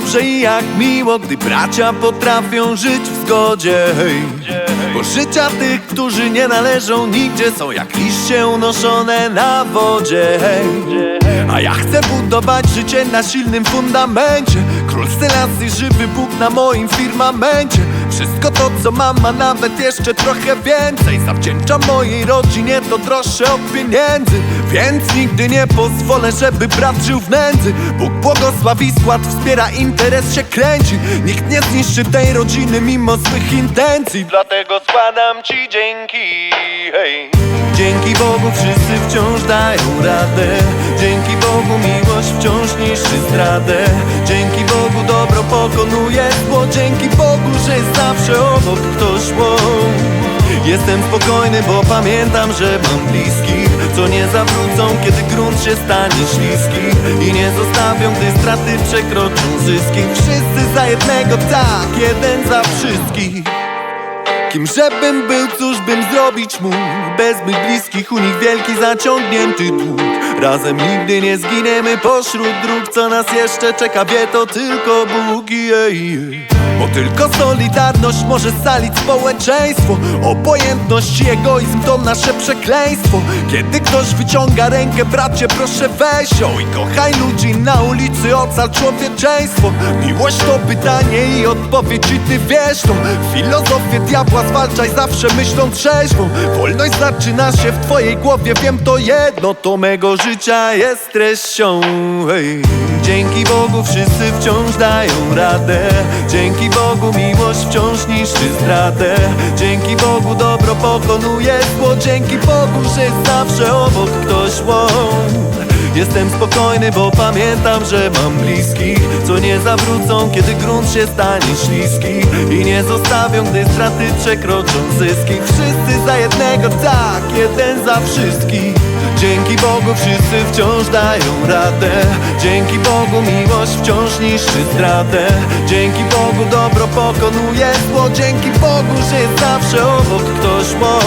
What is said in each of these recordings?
dobrze i jak miło, gdy bracia potrafią żyć w zgodzie. Bo życia tych, którzy nie należą nigdzie Są jak liście unoszone na wodzie. A ja chcę budować życie na silnym fundamencie Król Selassie, żywy Bóg na moim firmamencie Wszystko to co mam, a nawet jeszcze trochę więcej. Zawdzięczam mojej rodzinie, to droższe od pieniędzy Więc nigdy nie pozwolę, żeby brat żył w nędzy. Bóg błogosławi skład, wspiera interes się kręci. Nikt nie zniszczy tej rodziny mimo swych intencji. Dlatego składam ci dzięki, hej. Dzięki Bogu wszyscy wciąż dają radę. Dzięki Bogu miłość wciąż niszczy zdradę. Dzięki Bogu dobro pokonuje zło. Dzięki Bogu, że jest zawsze obok ktoś wow. Jestem spokojny, bo pamiętam, że mam bliskich Co nie zawrócą, kiedy grunt się stanie śliski. I nie zostawią, gdy straty przekroczą zyski. Wszyscy za jednego, tak, jeden za wszystkich Kim żebym był, cóż bym zrobić mógł? Bez mych bliskich, u nich wielki zaciągnięty dług. Razem nigdy nie zginiemy pośród dróg Co nas jeszcze czeka, wie to tylko Bóg jej. Bo tylko solidarność może scalić społeczeństwo. Obojętność i egoizm to nasze przekleństwo. Kiedy ktoś wyciąga rękę, bracie proszę weź ją I kochaj ludzi na ulicy, ocal człowieczeństwo. Miłość to pytanie i odpowiedź i ty wiesz to. Filozofię diabła zwalczaj zawsze myślą trzeźwą. Wolność zaczyna się w twojej głowie, wiem to jedno To mego życia jest treścią hej. Dzięki Bogu wszyscy wciąż dają radę. Dzięki Bogu miłość wciąż niszczy zdradę Dzięki Bogu dobro pokonuje zło. Dzięki Bogu, że zawsze obok ktoś wow. Jestem spokojny, bo pamiętam, że mam bliskich Co nie zawrócą, kiedy grunt się stanie śliski. I nie zostawią, gdy straty przekroczą zyski. Wszyscy za jednego, tak, jeden za wszystkich Dzięki Bogu wszyscy wciąż dają radę. Dzięki Bogu miłość wciąż niszczy zdradę Dzięki Bogu dobro pokonuje zło. Dzięki Bogu, że jest zawsze obok ktoś wow.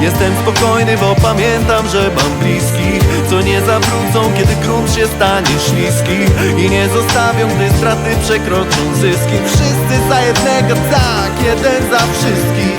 Jestem spokojny, bo pamiętam, że mam bliskich Co nie zawrócą, kiedy grunt się stanie śliski. I nie zostawią, gdy straty przekroczą zyski. Wszyscy za jednego, tak, jeden za wszystkich